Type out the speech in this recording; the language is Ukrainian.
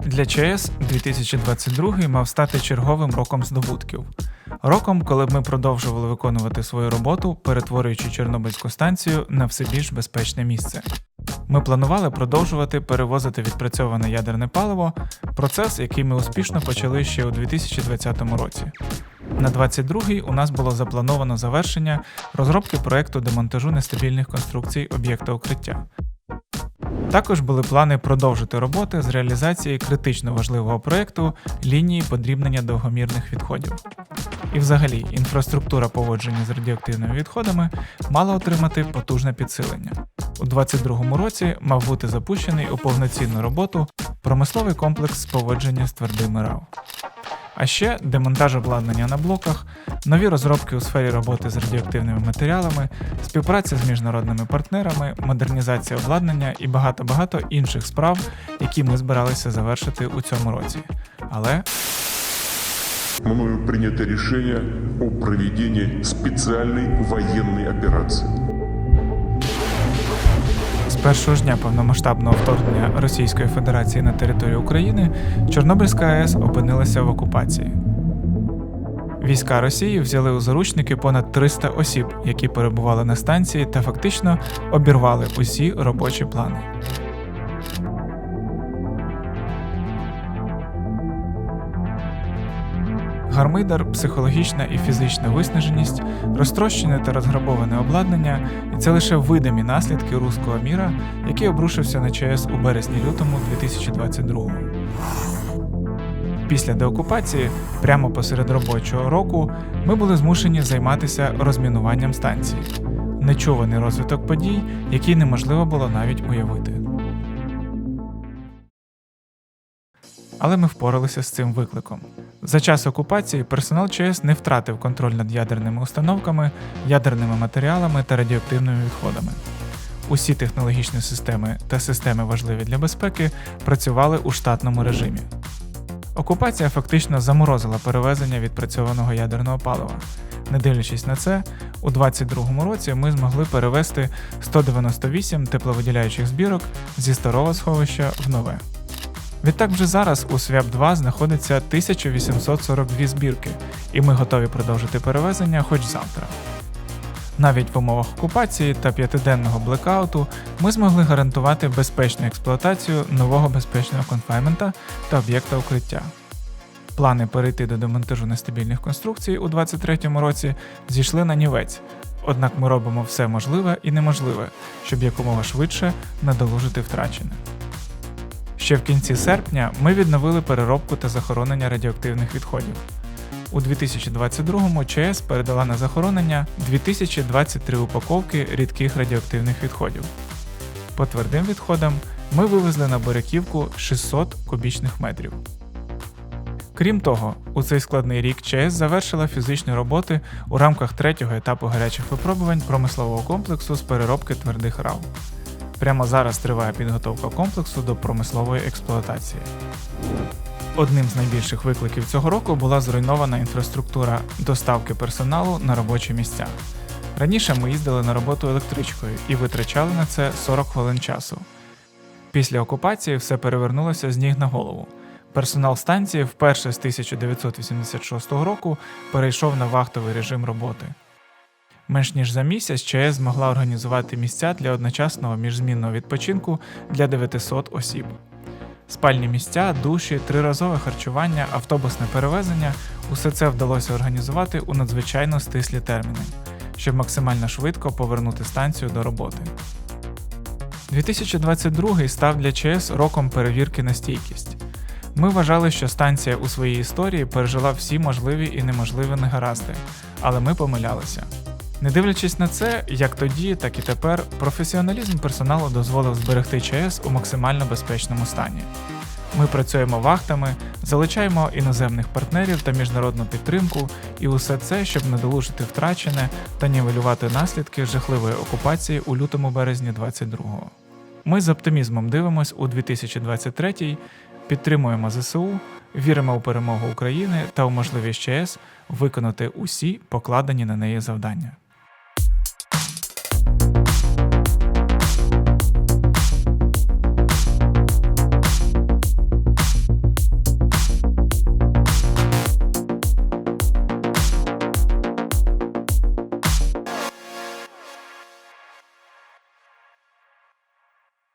Для ЧАЕС 2022 мав стати черговим роком здобутків. Роком, коли б ми продовжували виконувати свою роботу, перетворюючи Чорнобильську станцію на все більш безпечне місце. Ми планували продовжувати перевозити відпрацьоване ядерне паливо, процес, який ми успішно почали ще у 2020 році. На 22-й у нас було заплановано завершення розробки проекту демонтажу нестабільних конструкцій об'єкта укриття. Також були плани продовжити роботи з реалізації критично важливого проекту лінії подрібнення довгомірних відходів. І взагалі, інфраструктура поводження з радіоактивними відходами мала отримати потужне підсилення. У 2022 році мав бути запущений у повноцінну роботу промисловий комплекс поводження з твердими РАВ. А ще демонтаж обладнання на блоках, нові розробки у сфері роботи з радіоактивними матеріалами, співпраця з міжнародними партнерами, модернізація обладнання і багато-багато інших справ, які ми збиралися завершити у цьому році. Але Мною принято решение о проведении специальной военной операции. Першого ж дня повномасштабного вторгнення Російської Федерації на територію України Чорнобильська АЕС опинилася в окупації. Війська Росії взяли у заручники понад 300 осіб, які перебували на станції, та фактично обірвали усі робочі плани. Гармидар, психологічна і фізична виснаженість, розтрощене та розграбоване обладнання, і це лише видимі наслідки руського міра, який обрушився на ЧАЕС у березні-лютому 2022 Після деокупації, прямо посеред робочого року, ми були змушені займатися розмінуванням станції. Нечуваний розвиток подій, який неможливо було навіть уявити. Але ми впоралися з цим викликом. За час окупації персонал ЧС не втратив контроль над ядерними установками, ядерними матеріалами та радіоактивними відходами. Усі технологічні системи та системи важливі для безпеки працювали у штатному режимі. Окупація фактично заморозила перевезення відпрацьованого ядерного палива. Не дивлячись на це, у 2022 році ми змогли перевести 198 тепловиділяючих збірок зі старого сховища в нове. Відтак вже зараз у СВЯП 2 знаходиться 1842 збірки, і ми готові продовжити перевезення хоч завтра. Навіть в умовах окупації та п'ятиденного блекауту ми змогли гарантувати безпечну експлуатацію нового безпечного конфаймента та об'єкта укриття. Плани перейти до демонтажу нестабільних конструкцій у 2023 році зійшли на нівець, однак ми робимо все можливе і неможливе, щоб якомога швидше надолужити втрачене. Ще в кінці серпня ми відновили переробку та захоронення радіоактивних відходів. У 2022-му ЧС передала на захоронення 2023 упаковки рідких радіоактивних відходів. По твердим відходам ми вивезли на Боряківку 600 кубічних метрів. Крім того, у цей складний рік ЧС завершила фізичні роботи у рамках третього етапу гарячих випробувань промислового комплексу з переробки твердих рав. Прямо зараз триває підготовка комплексу до промислової експлуатації. Одним з найбільших викликів цього року була зруйнована інфраструктура доставки персоналу на робочі місця. Раніше ми їздили на роботу електричкою і витрачали на це 40 хвилин часу. Після окупації все перевернулося з ніг на голову. Персонал станції вперше з 1986 року перейшов на вахтовий режим роботи. Менш ніж за місяць ЧАЕС змогла організувати місця для одночасного міжзмінного відпочинку для 900 осіб. Спальні місця, душі, триразове харчування, автобусне перевезення усе це вдалося організувати у надзвичайно стислі терміни, щоб максимально швидко повернути станцію до роботи. 2022 став для ЧАЕС роком перевірки на стійкість. Ми вважали, що станція у своїй історії пережила всі можливі і неможливі негаразди, але ми помилялися. Не дивлячись на це, як тоді, так і тепер, професіоналізм персоналу дозволив зберегти ЧАЕС у максимально безпечному стані. Ми працюємо вахтами, залучаємо іноземних партнерів та міжнародну підтримку, і усе це, щоб надолужити втрачене та нівелювати наслідки жахливої окупації у лютому березні 22-го. Ми з оптимізмом дивимось у 2023 підтримуємо ЗСУ, віримо у перемогу України та у можливість ЧАЕС виконати усі покладені на неї завдання.